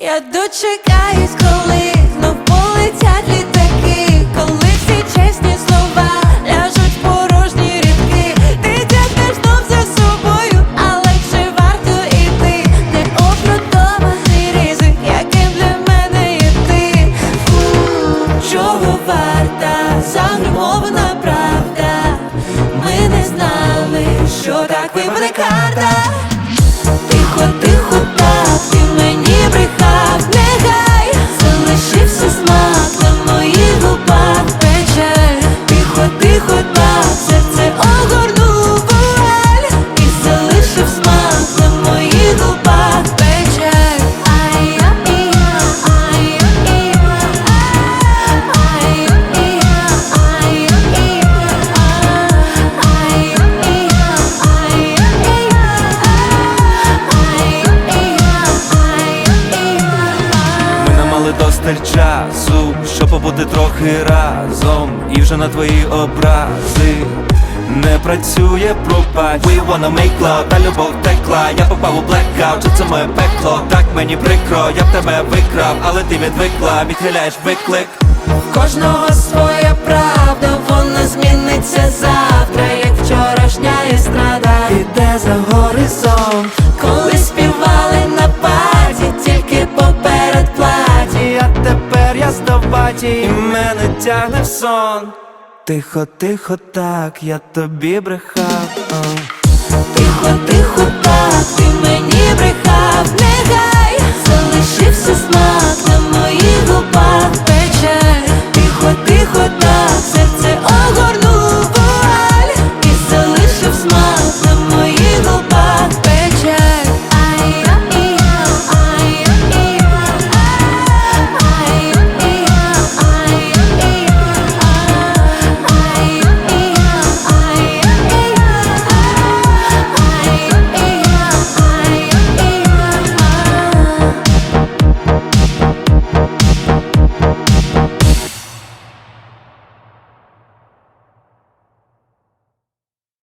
Я дочекаюсь, коли знов полетять літаки, коли всі чесні слова ляжуть порожні рідки. Ти тягнеш знов за собою, але чи варто іти? Неопродуманий ризик, яким для мене є ти. Фу, чого варта загримована правда? Ми не знали, що так випаде мали часу, щоб побути трохи разом, і вже на твої образи не працює пропасть. We wanna make love, та любов текла Я попав у blackout, це моє пекло. Так мені прикро, я б тебе викрав, але ти відвикла, відхиляєш виклик. Кожного своя правда, вона зміниться завтра, як вчорашня естрада баті, і мене тягне в сон. Тихо, тихо, так, я тобі брехав. Тихо, тихо, так, ти мені.